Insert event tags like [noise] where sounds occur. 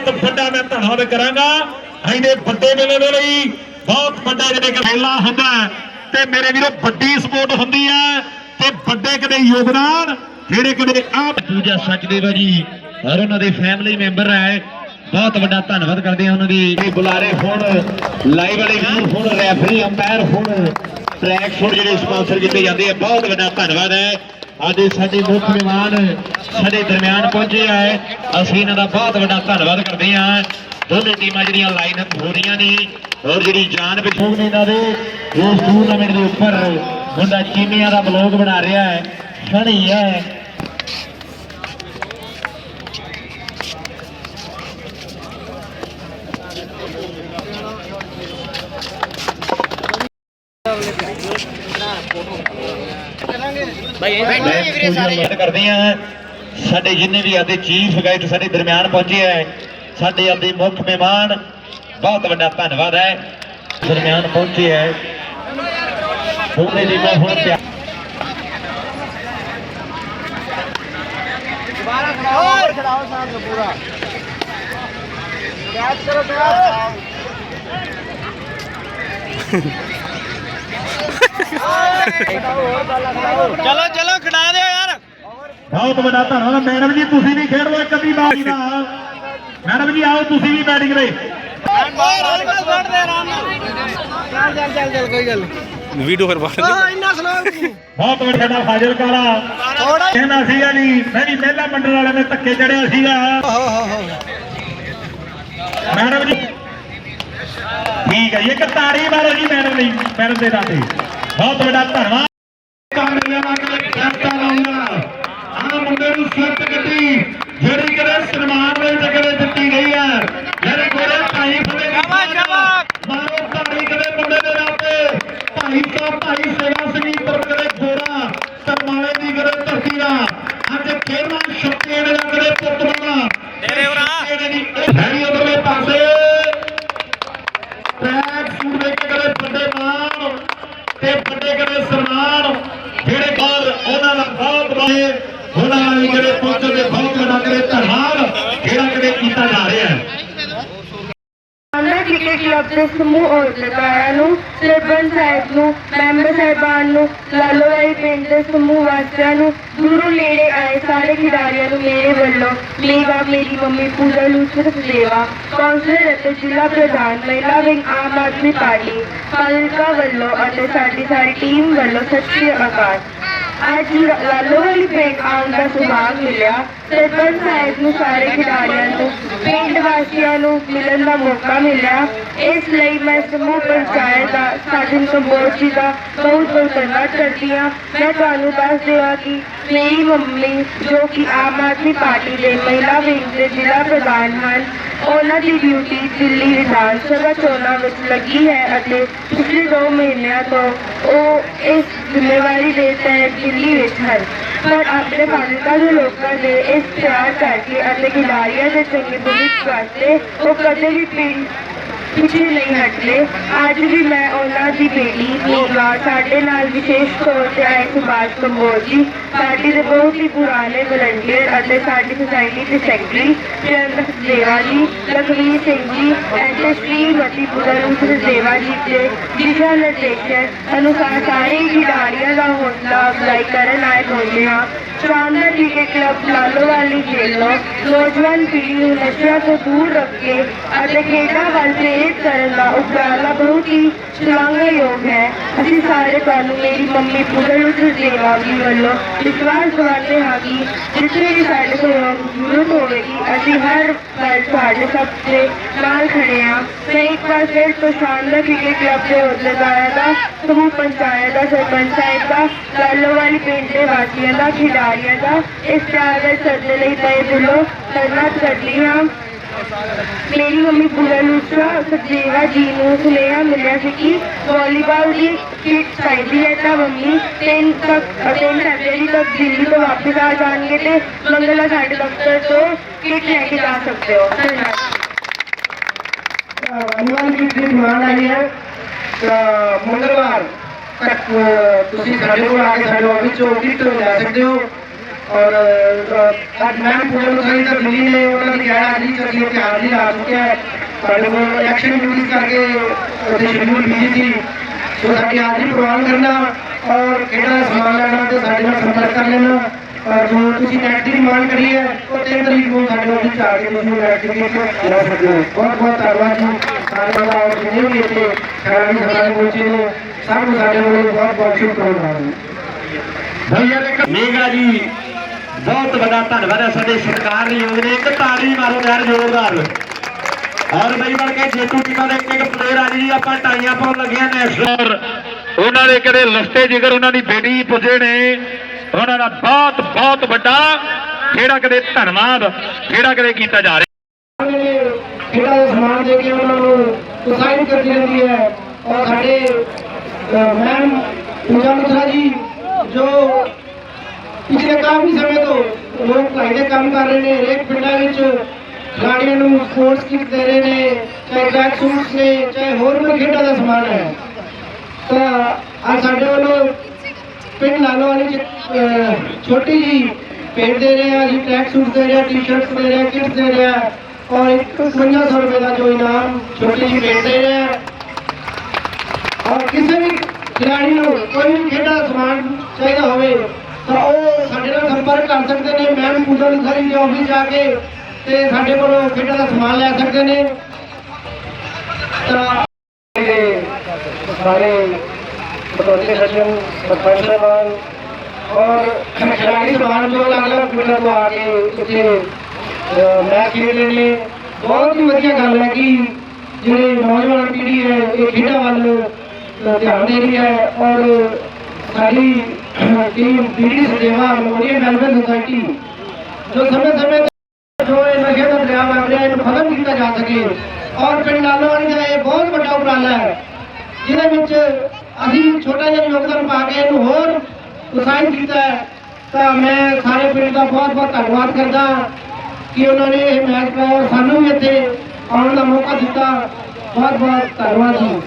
ਬਹੁਤ ਵੱਡਾ ਮੈਂ ਧੰਨਵਾਦ ਕਰਾਂਗਾ। ਇਹਦੇ ਵੱਡੇ ਮੇਲੇ ਦੇ ਲਈ ਬਹੁਤ ਵੱਡਾ ਜਿਹੜੇ ਕਿ ਮੇਲਾ ਹੁੰਦਾ ਤੇ ਮੇਰੇ ਵੀਰੋ ਵੱਡੀ ਸਪੋਰਟ ਹੁੰਦੀ ਹੈ, ਤੇ ਵੱਡੇ ਕਦੇ ਯੋਗਦਾਨ, ਜਿਹੜੇ ਕਦੇ ਆਪ ਪੂਜਾ ਸਚਦੇਵਾ ਜੀ ਔਰ ਉਹਨਾਂ ਦੇ ਫੈਮਿਲੀ ਮੈਂਬਰ ਹੈ, ਬਹੁਤ ਵੱਡਾ ਧੰਨਵਾਦ ਕਰਦੇ ਹਾਂ ਉਹਨਾਂ ਦੀ। ਬੁਲਾਰੇ ਹੁਣ ਲਾਈਵ ਵਾਲੇ ਵੀਰ ਹੁਣ ਰੈਫਰੀ ਅੰਪਾਇਰ ਹੁਣ ਟਰੈਕ ਸ਼ੋਟ ਜਿਹੜੇ ਸਪਾਂਸਰ ਕੀਤੇ ਜਾਂਦੇ ਆ, ਬਹੁਤ ਵੱਡਾ ਧੰਨਵਾਦ ਹੈ। ਅੱਜ ਸਾਡੇ ਮੁੱਖ ਮਹਿਮਾਨ ਸਾਡੇ ਦਰਮਿਆਨ ਪਹੁੰਚੇ ਹੈ ਅਸੀਂ ਇਹਨਾਂ ਦਾ ਬਹੁਤ ਵੱਡਾ ਧੰਨਵਾਦ ਕਰਦੇ ਹਾਂ ਦੋਨੇ ਟੀਮਾਂ ਜਿਹੜੀਆਂ ਲਾਈਨ ਅਪ ਹੋ ਰਹੀਆਂ ਨੇ ਔਰ ਜਿਹੜੀ ਜਾਨ ਵਿਛੋਗ ਨੇ ਇਹਨਾਂ ਦੇ ਇਸ ਟੂਰਨਾਮੈਂਟ ਦੇ ਉੱਪਰ ਮੁੰਡਾ ਚੀਮੀਆਂ ਦਾ ਬਲੌਗ ਬਣਾ ਰਿਹਾ ਹੈ ਸਣੀ ਹੈ। ਸਾਡੇ ਜਿੰਨੇ ਵੀ ਆਦੇ ਚੀਫ ਗਾਈਡ ਸਾਡੇ ਦਰਮਿਆਨ ਪਹੁੰਚੇ ਆ ਸਾਡੇ ਆਦੇ ਮੁੱਖ ਮਹਿਮਾਨ ਬਹੁਤ ਵੱਡਾ ਧੰਨਵਾਦ ਹੈ ਦਰਮਿਆਨ ਪਹੁੰਚੇ ਆ। ਪੂਰੇ ਦੀ ਮੈਂ ਹੁਣ ਪਿਆਰ ਦੁਬਾਰਾ ਖੜਾਓ ਖੜਾਓ ਸਾਹਿਬ ਪੂਰਾ। ਪ੍ਰਯਾਸ ਕਰੋ ਪ੍ਰਯਾਸ [laughs] ਚਲੋ ਚਲੋ ਖਿਡਾ ਦਿਓ ਬਹੁਤ ਵੱਡਾ ਮੈਡਮ ਜੀ ਤੁਸੀਂ ਵੀ ਖੇਡ ਕਦੀ ਬਾਜੀ ਮੈਡਮ ਜੀ ਆਓ ਤੁਸੀਂ ਵੀ ਬੈਟਿੰਗ ਦੇ ਬਹੁਤ ਵੱਡਾ ਫਾਜ਼ਲ ਕਾਲਾ ਥੋੜਾ ਕਹਿੰਦਾ ਸੀਗਾ ਜੀ ਮੈਂ ਵੀ ਮਹਿਲਾ ਮੰਡਲ ਵਾਲਿਆਂ ਨੇ ਧੱਕੇ ਚੜਿਆ ਸੀਗਾ। ਮੈਡਮ ਜੀ ਠੀਕ ਹੈ ਜੀ ਇੱਕ ਤਾਰੀ ਮਾਰੋ ਜੀ ਲਈ ਮੈਡਮ ਦੇ ਨਾਂ ਬਹੁਤ ਵੱਡਾ ਧੰਨਵਾਦ। ਕਾਂਗਰਸੀਆਂ ਨਾਲ ਕਦੇ ਕਰਤਾ ਆ ਮੁੰਡੇ ਨੂੰ ਸੱਤ ਗੱਡੀ ਜਿਹੜੀ ਕਦੇ ਸਨਮਾਨ ਵਿੱਚ ਕਦੇ ਦਿੱਤੀ ਗਈ ਹੈ। ਜਿਹੜੇ ਕੋਲੇ ਭਾਈ ਫੜੇ ਸ਼ਾਬਾਸ਼, ਸ਼ਾਬਾਸ਼। ਮਾਰੋ ਤਾੜੀ ਕਦੇ ਮੁੰਡੇ ਦੇ ਨਾਂ ਤੇ ਭਾਈ ਸਾਹਿਬ ਭਾਈ ਸੇਵਾ ਸਿੰਘ ਪਰ ਕਦੇ ਗੋਰਾ ਤਰਮਾਲੇ ਦੀ ਕਦੇ ਧਰਤੀ ਦਾ ਅੱਜ ਖੇਡਾਂ ਸ਼ਕਤੀਆਂ ਦਾ ਕਦੇ ਪੁੱਤ ਬਣਾ ਤੇਰੇ ਉਰਾ। ਹੈਰੀ ਉਧਰਲੇ ਪਾਸੇ ਟਰੈਕ ਸੂਟ ਦੇ ਕੇ ਕਰੇ ਵੱਡੇ ਮਾਨ ਤੇ ਵੱਡੇ ਕਰੇ ਸਨਮਾਨ। ਜਿਹੜੇ ਬਾਹਰ ਉਹਨਾਂ ਦਾ ਬਹੁਤ ਬਾਹਰ ਉਹਨਾਂ ਨਾਲ ਜਿਹੜੇ ਪਹੁੰਚੇ ਦੇ ਬਹੁਤ ਵੱਡਾ ਕਰੇ ਧੰਨਵਾਦ। ਜਿਹੜਾ ਕਦੇ ਕੀਤਾ ਜਾ ਰਿਹਾ ਹੈ। ਸਾਹਮਣੇ ਕਲੱਬ ਦੇ ਸਮੂਹ ਅਹੁਦੇਦਾਰਾਂ ਨੂੰ ਸਰਪੰਚ ਸਾਹਿਬ ਨੂੰ, ਮੈਂਬਰ ਸਾਹਿਬਾਨ ਨੂੰ ਲਾਲੋਵਾਈ ਪਿੰਡ ਦੇ ਸਮੂਹ ਵਾਸੀਆਂ ਨੂੰ, ਦੂਰੋਂ ਨੇੜੇ ਆਏ ਸਾਰੇ ਖਿਡਾਰੀਆਂ ਨੂੰ ਮੇਰੇ ਵੱਲੋਂ, ਮੇਵਾ, ਮੇਰੀ ਮੰਮੀ ਪੂਜਾ ਲੂਚਰ ਸੇਵਾ ਕੌਂਸਲਰ ਅਤੇ ਜ਼ਿਲ੍ਹਾ ਪ੍ਰਧਾਨ, ਮਹਿਲਾ ਵਿੰਗ, ਆਮ ਆਦਮੀ ਪਾਰਟੀ ਫਾਜ਼ਿਲਕਾ ਵੱਲੋਂ ਅਤੇ ਸਾਡੀ ਸਾਰੀ ਟੀਮ ਵੱਲੋਂ ਸਤਿ ਸ਼੍ਰੀ ਅਕਾਲ। ਅੱਜ ਲਾਲੋਵਾਲੀ ਪਿੰਡ ਆਉਣ ਦਾ ਸੁਭਾਗ ਮਿਲਿਆ ਸਰਪੰਚ ਸਾਹਿਬ ਨੂੰ ਸਾਰੇ ਖਿਡਾਰੀਆਂ ਨੂੰ, ਪਿੰਡ ਵਾਸੀਆਂ ਨੂੰ ਮਿਲਣ ਦਾ ਮੌਕਾ ਮਿਲਿਆ। ਇਸ ਲਈ ਮੈਂ ਸਮੂਹ ਪੰਚਾਇਤ ਦਾ ਸਾਜਨ ਕੰਬੋਜ ਜੀ ਦਾ ਬਹੁਤ ਬਹੁਤ ਧੰਨਵਾਦ ਕਰਦੀ ਹਾਂ। ਮੈਂ ਤੁਹਾਨੂੰ ਦੱਸ ਦੇਵਾਂ ਕਿ ਮੇਰੀ ਮੰਮੀ ਜੋ ਕਿ ਆਮ ਆਦਮੀ ਪਾਰਟੀ ਦੇ ਮਹਿਲਾ ਵਿੰਗ ਦੇ ਜ਼ਿਲ੍ਹਾ ਪ੍ਰਧਾਨ ਹਨ ਉਹਨਾਂ ਦੀ ਡਿਊਟੀ ਦਿੱਲੀ ਵਿਧਾਨ ਸਭਾ ਚੋਣਾਂ ਵਿੱਚ ਲੱਗੀ ਹੈ ਅਤੇ ਪਿਛਲੇ 2 ਮਹੀਨਿਆਂ ਤੋਂ ਉਹ ਇਸ ਜ਼ਿੰਮੇਵਾਰੀ ਦੇ ਤਹਿਤ ਦਿੱਲੀ ਵਿੱਚ ਹਨ। ਪਰ ਆਪਣੇ ਫਾਜ਼ਿਲਕਾ ਦੇ ਲੋਕਾਂ ਨੇ ਇਸ ਪਿਆਰ ਕਰਕੇ ਅਤੇ ਖਿਡਾਰੀਆਂ ਦੇ ਚੰਗੇ ਭਵਿੱਖ ਵਾਸਤੇ ਉਹ ਕਦੇ ਵੀ ਪਿੰਡ ਪਿੱਛੇ ਨਹੀਂ ਹਟਦੇ। ਅੱਜ ਵੀ ਮੈਂ ਉਹਨਾਂ ਦੀ ਬੇਟੀ ਨੀਵਾ ਸਾਡੇ ਨਾਲ ਵਿਸ਼ੇਸ਼ ਤੌਰ ਤੇ ਆਏ ਸੁਭਾਸ਼ ਕੰਬੋਜ ਜੀ। ਪਾਰਟੀ ਦੇ ਬਹੁਤ ਹੀ ਪੁਰਾਣੇ ਵਲੰਟੀਅਰ ਅਤੇ ਸਾਡੀ ਸੁਸਾਇਟੀ ਦੇ ਸੈਕਟਰੀ ਚੰਦ ਦੇਵਾ ਜੀ, ਲਖਵੀਰ ਸਿੰਘ ਜੀ ਅਤੇ ਸ਼੍ਰੀਮਤੀ ਪੁਰਨ ਦੇਵਾ ਜੀ ਦੇ ਦਿਸ਼ਾ ਨਿਰਦੇਸ਼ ਅਨੁਸਾਰ ਸਾਰੇ ਖਿਡਾਰੀਆਂ ਦਾ ਹੌਸਲਾ ਅਫਜ਼ਾਈ ਕਰਨ ਆਏ ਪਹੁੰਚੇ ਹਾਂ। ਸ਼ਾਨਦਾਰ ਕ੍ਰਿਕਟ ਕਲੱਬ ਲਾਲੋਵਾਲੀ ਖੇਲੋ ਨੌਜਵਾਨ ਪੀੜ੍ਹੀ ਨੂੰ ਨਸ਼ਿਆਂ ਤੋਂ ਦੂਰ ਰੱਖ ਕੇ ਅਤੇ ਖੇਡਾਂ ਵੱਲ ਪ੍ਰੇਰਿਤ ਕਰਨ ਦਾ ਉਪਰਾਲਾ ਬਹੁਤ ਹੀ ਸ਼ਲਾਘਾਯੋਗ ਹੈ। ਅਸੀਂ ਸਾਰੇ ਤੁਹਾਨੂੰ ਮੇਰੀ ਮੰਮੀ ਪੁੱਤਰ ਦੇਵਾ ਜੀ ਵੱਲੋਂ ਵਿਸ਼ਵਾਸ ਦਿਵਾਉਂਦੇ ਹਾਂ ਕਿ ਜਿੱਥੇ ਵੀ ਸਾਡੇ ਕੋਲ ਜ਼ਰੂਰਤ ਹੋਵੇਗੀ, ਅਸੀਂ ਹਰ ਪਲ ਤੁਹਾਡੇ ਸਭ ਦੇ ਨਾਲ ਖੜੇ ਹਾਂ ਮੈਂ ਇੱਕ ਵਾਰ ਫਿਰ ਤੋਂ ਸ਼ਾਨਦਾਰ ਕ੍ਰਿਕਟ ਕਲੱਬ ਦੇ ਅਹੁਦੇਦਾਰਾਂ ਦਾ ਸਮੂਹ ਪੰਚਾਇਤ ਦਾ ਸਰਪੰਚ ਸਾਹਿਬ ਦਾ, ਲਾਲੋਵਾਲੀ ਪਿੰਡ ਦੇ ਵਾਸੀਆਂ ਦਾ, ਖਿਡਾਰੀਆਂ ਦਾ, ਇਸ ਪਿਆਰ ਦੇ ਸੱਦੇ ਲਈ ਤਹਿ ਦਿਲੋਂ ਧੰਨਵਾਦ ਕਰਦੀ ਹਾਂ। ਮੇਰੀ ਮੰਮੀ ਪੂਰਾ ਲੂਸਰਾ ਸਜੇਵਾ ਜੀ ਨੂੰ ਸੁਨੇਹਾ ਮਿਲਿਆ ਸੀ ਕਿ ਵਾਲੀਬਾਲ ਦੀ ਕਿਟ ਚਾਹੀਦੀ ਹੈ ਤਾਂ ਮੰਮੀ ਤਿੰਨ ਤੱਕ ਤਿੰਨ ਫੈਬਰਵਰੀ ਤੱਕ ਦਿੱਲੀ ਤੋਂ ਵਾਪਸ ਆ ਜਾਣਗੇ ਤੇ ਮੰਗਲਾ ਸਾਡੇ ਦਫ਼ਤਰ ਤੋਂ ਕਿਟ ਲੈ ਕੇ ਜਾ ਸਕਦੇ ਹੋ। ਧੰਨਵਾਦ। ਵਾਲੀਬਾਲ ਦੀ ਜਿਹੜੀ ਡਿਮਾਂਡ ਆਈ ਹੈ। ਮੰਗਲਵਾਰ ਤੱਕ ਤੁਸੀਂ ਸਾਡੇ ਕੋਲ ਆ ਕੇ ਸਾਡੇ ਆਫਿਸ ਚੋਂ ਕਿੱਟ ਲੈ ਸਕਦੇ ਹੋ। ਔਰ ਅ, ਅੱਜ ਮੈਂ ਪੂਰਨ ਸਾਈ ਦਾ ਮਿਲੀ ਨੇ ਉਹਨਾਂ ਦੀ ਕਹਿਣਾ ਜੀ ਕਿ ਅਸੀਂ ਧਿਆਨ ਨਹੀਂ ਲਾ ਚੁੱਕਿਆ ਸਾਡੇ ਕੋਲ ਇਲੈਕਸ਼ਨ ਡਿਊਟੀ ਕਰਕੇ ਉਹਦੇ ਸ਼ਡਿਊਲ ਬਿਜ਼ੀ ਸੀ। ਸੋ ਸਾਡੇ ਹਾਜ਼ਰੀ ਪ੍ਰਵਾਨ ਕਰਨਾ ਔਰ ਖੇਡਾਂ ਦਾ ਸਮਾਨ ਲੈਣਾ ਤੇ ਸਾਡੇ ਨਾਲ ਸੰਪਰਕ ਕਰ ਲੈਣਾ। ਔਰ ਜੋ ਤੁਸੀਂ ਨੈਟ ਦੀ ਡਿਮਾਂਡ ਕਰੀ ਹੈ ਉਹ ਤਿੰਨ ਤਰੀਕ ਨੂੰ ਸਾਡੇ ਆਫਿਸ 'ਚ ਆ ਕੇ ਤੁਸੀਂ ਨੈਟ ਦੀ ਲੈ ਸਕਦੇ ਹੋ। ਬਹੁਤ ਬਹੁਤ ਧੰਨਵਾਦ ਜੀ। ਸਾਰਿਆਂ ਦਾ ਔਰ ਜਿੰਨੇ ਵੀ ਇੱਥੇ ਖਿਡਾਰੀ ਸਭਾ ਪਹੁੰਚੇ ਨੇ ਸਭ ਨੂੰ ਸਾਡੇ ਵੱਲੋਂ ਬਹੁਤ ਬਹੁਤ ਸ਼ੁਭਕਾਮਨਾਵਾਂ। ਭਈਆ ਦੇ ਮੇਗਾ ਜੀ ਬਹੁਤ ਵੱਡਾ ਧੰਨਵਾਦ ਹੈ ਸਾਡੇ ਸਤਿਕਾਰਯੋਗ ਨੇ, ਇੱਕ ਤਾੜੀ ਮਾਰੋ ਯਾਰ ਜ਼ੋਰਦਾਰ। ਔਰ ਬਈ ਬਣ ਕੇ ਜੇਤੂ ਟੀਮਾਂ ਦੇ ਇੱਕ ਇੱਕ ਪਲੇਅਰ ਆ ਜੀ, ਆਪਾਂ ਟਾਈਆਂ ਪਾਉਣ ਲੱਗੇ ਨੈਸ਼ਨਲ ਉਹਨਾਂ ਦੇ ਕਦੇ ਲਸਤੇ ਜਿਗਰ ਉਹਨਾਂ ਦੀ ਬੇਟੀ ਪੁੱਜੇ ਨੇ। ਉਹਨਾਂ ਦਾ ਬਹੁਤ ਬਹੁਤ ਵੱਡਾ ਜਿਹੜਾ ਕਦੇ ਧੰਨਵਾਦ, ਜਿਹੜਾ ਕਦੇ ਕੀਤਾ ਜਾ ਰਿਹਾ। ਖੇਡਾਂ ਸਮਾਨ ਦੇ ਕੇ ਉਹਨਾਂ ਨੂੰ ਉਤਸ਼ਾਹਿਤ ਕਰਦੀ ਰਹਿੰਦੀ ਹੈ? ਔਰ ਸਾਡੇ ਮੈਮ ਪੂਜਾ ਮਿੱਤਰਾ ਜੀ, ਜੋ ਪਿਛਲੇ ਕਾਫੀ ਸਮੇਂ ਤੋਂ ਲੋਕ ਭਲਾਈ ਦੇ ਕੰਮ ਕਰ ਰਹੇ ਨੇ, ਹਰੇਕ ਪਿੰਡਾਂ ਵਿੱਚ ਖਿਡਾਰੀਆਂ ਨੂੰ ਸਪੋਰਟਸ ਕਿਟ ਦੇ ਰਹੇ ਨੇ, ਚਾਹੇ ਟਰੈਕ ਸੂਟਸ ਨੇ, ਚਾਹੇ ਹੋਰ ਕੋਈ ਖੇਡਾਂ ਦਾ ਸਮਾਨ ਹੈ। ਤਾਂ ਅੱਜ ਸਾਡੇ ਵੱਲੋਂ ਪਿੰਡ ਲਾਲੋ ਵਾਲੀ ਛੋਟੀ ਜੀ ਪੇਂਟ ਦੇ ਰਹੇ ਆ ਜੀ ਟਰੈਕ ਸੂਟ ਦੇ ਰਹੇ ਆ ਟੀ-ਸ਼ਰਟਸ ਦੇ ਰਹੇ ਆ ਕਿਟਸ ਦੇ ਰਹੇ ਆ ਔਰ 5100 ਰੁਪਏ ਦਾ ਜੋ ਇਨਾਮ ਛੋਟੀ ਜੀ ਪੇਂਟ ਦੇ ਰਹੇ ਆ ਔਰ ਕਿਸੇ ਵੀ ਖਿਡਾਰੀ ਨੂੰ ਕੋਈ ਵੀ ਖੇਡਾਂ ਦਾ ਸਮਾਨ ਚਾਹੀਦਾ ਹੋਵੇ ਤਾਂ ਉਹ ਸਾਡੇ ਨਾਲ ਸੰਪਰਕ ਕਰ ਸਕਦੇ ਨੇ ਮੈਮ ਪੂਜਾ ਲੁਖਾਰੀ ਦੇ ਆਫਿਸ ਜਾ ਕੇ ਤੇ ਸਾਡੇ ਕੋਲੋਂ ਖੇਡਾਂ ਦਾ ਸਮਾਨ ਲੈ ਸਕਦੇ ਨੇ। ਤਾਂ ਸਾਰੇ ਬਤੌਤੇ ਸੱਜਣ ਸਰਪੰਚ ਸਾਹਿਬਾਨ ਔਰ ਖਿਡਾਰੀ ਸਮਾਨ ਜੋ ਅਲੱਗ ਅਲੱਗ ਪਿੰਡਾਂ ਤੋਂ ਆ ਕੇ ਇੱਥੇ ਮੈਚ ਖੇਡ ਰਹੇ ਨੇ। ਬਹੁਤ ਹੀ ਵਧੀਆ ਗੱਲ ਹੈ ਕਿ ਜਿਹੜੇ ਨੌਜਵਾਨ ਪੀੜ੍ਹੀ ਹੈ ਇਹ ਖੇਡਾਂ ਵੱਲ ਅਹ, ਧਿਆਨ ਦੇ ਰਹੀ ਹੈ ਔਰ ਸਾਡੀ ਟੀਮ ਪੀੜ੍ਹੀ ਸੇਵਾ ਮੈਮੋਰੀਅਲ ਵੈਲਫੇਅਰ ਸੁਸਾਇਟੀ ਜੋ ਸਮੇਂ ਸਮੇਂ ਤੇ ਜੋ ਇਹ ਨਸ਼ੇ ਦਾ ਦਰਿਆ ਵਗ ਰਿਹਾ, ਇਹਨੂੰ ਖਤਮ ਕੀਤਾ ਜਾ ਸਕੇ। ਔਰ ਪਿੰਡ ਲਾਲੋਵਾਲੀ ਦਾ ਇਹ ਬਹੁਤ ਵੱਡਾ ਉਪਰਾਲਾ ਹੈ, ਜਿਹਦੇ ਵਿੱਚ ਅਸੀਂ ਛੋਟਾ ਜਿਹਾ ਯੋਗਦਾਨ ਪਾ ਕੇ ਇਹਨੂੰ ਹੋਰ ਉਤਸ਼ਾਹਿਤ ਕੀਤਾ ਹੈ। ਤਾਂ ਮੈਂ ਸਾਰੇ ਪਿੰਡ ਦਾ ਬਹੁਤ ਬਹੁਤ ਧੰਨਵਾਦ ਕਰਦਾ ਕਿ ਉਹਨਾਂ ਨੇ ਇਹ ਮੈਚ ਕਰਾਇਆ ਸਾਨੂੰ ਵੀ ਇੱਥੇ ਆਉਣ ਦਾ ਮੌਕਾ ਦਿੱਤਾ। ਬਹੁਤ ਬਹੁਤ ਧੰਨਵਾਦ ਜੀ।